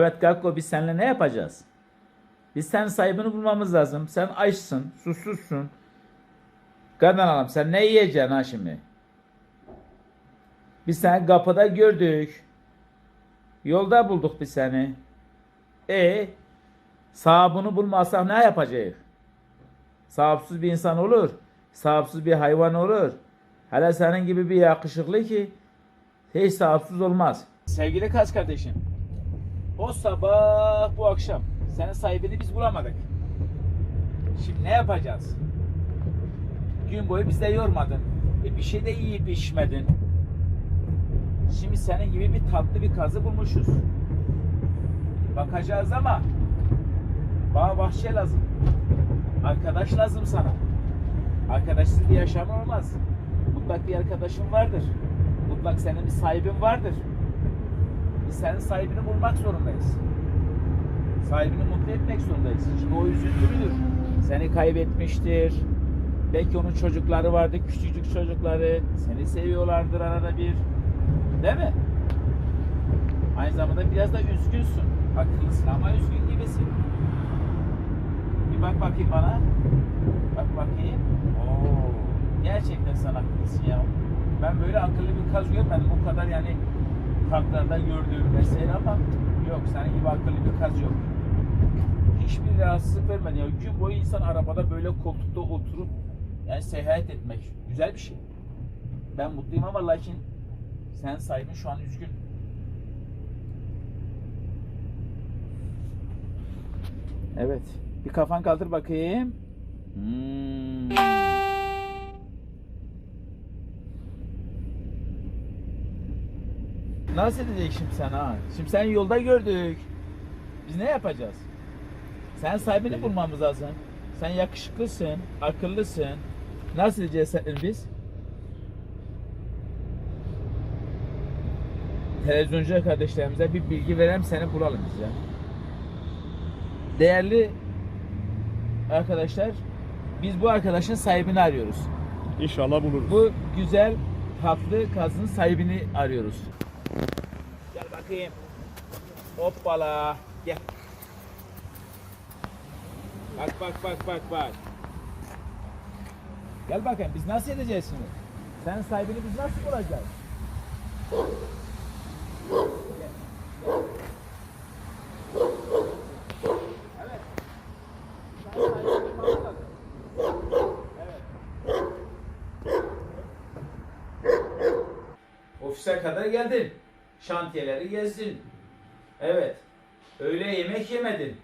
Evet Gakko biz seninle ne yapacağız? Biz senin sahibini bulmamız lazım. Sen açsın, susuzsun. Kadın hanım sen ne yiyeceksin ha şimdi? Biz seni kapıda gördük. Yolda bulduk biz seni. E sahibini bulmazsak ne yapacağız? Sahipsiz bir insan olur. Sahipsiz bir hayvan olur. Hele senin gibi bir yakışıklı ki hiç sahipsiz olmaz. Sevgili kız kardeşim. O sabah bu akşam senin sahibini biz bulamadık. Şimdi ne yapacağız? Gün boyu bizde yormadın. E bir şey de yiyip içmedin. Şimdi senin gibi bir tatlı bir kazı bulmuşuz. Bakacağız ama bağ bahçe lazım. Arkadaş lazım sana. Arkadaşsız bir yaşam olmaz. Mutlak bir arkadaşın vardır. Mutlak senin bir sahibin vardır. Biz senin sahibini bulmak zorundayız. Sahibini mutlu etmek zorundayız. Şimdi o üzüntülüdür. Seni kaybetmiştir. Belki onun çocukları vardı, küçücük çocukları. Seni seviyorlardır arada bir. Değil mi? Aynı zamanda biraz da üzgünsün. Akıllısın ama üzgün gibisin. Bir bak bakayım bana. Bak bakayım. Oo, gerçekten sen akıllısın ya. Ben böyle akıllı bir kaz görmedim. O kadar yani parklarda gördüğüm vesaire ama yok senin gibi akıllı bir kaz yok. Hiçbir rahatsızlık vermedi. Ya gün boyu insan arabada böyle koltukta oturup yani seyahat etmek güzel bir şey. Ben mutluyum ama lakin sen sahibin şu an üzgün. Evet. Bir kafan kaldır bakayım. Hmm. Nasıl edecek şimdi sen ha? Şimdi sen yolda gördük. Biz ne yapacağız? Sen sahibini bulmamız lazım. Sen yakışıklısın, akıllısın. Nasıl edeceğiz biz? Televizyoncu kardeşlerimize bir bilgi verelim seni bulalım biz ya. Değerli arkadaşlar, biz bu arkadaşın sahibini arıyoruz. İnşallah buluruz. Bu güzel tatlı kazın sahibini arıyoruz. Bakayım. Hoppala. Gel. Bak bak bak bak bak. Gel bakayım biz nasıl edeceğiz şimdi? Sen sahibini biz nasıl bulacağız? Ofise kadar geldin. Şantiyeleri gezdin. Evet. Öğle yemek yemedin.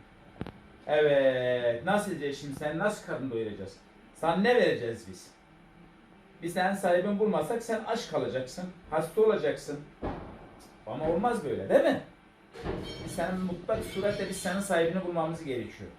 Evet. Nasıl edeceğiz şimdi? Sen nasıl karın doyuracağız? Sana ne vereceğiz biz? Biz senin sahibini bulmasak sen aç kalacaksın. Hasta olacaksın. Ama olmaz böyle değil mi? Biz senin mutlak suretle biz senin sahibini bulmamız gerekiyor.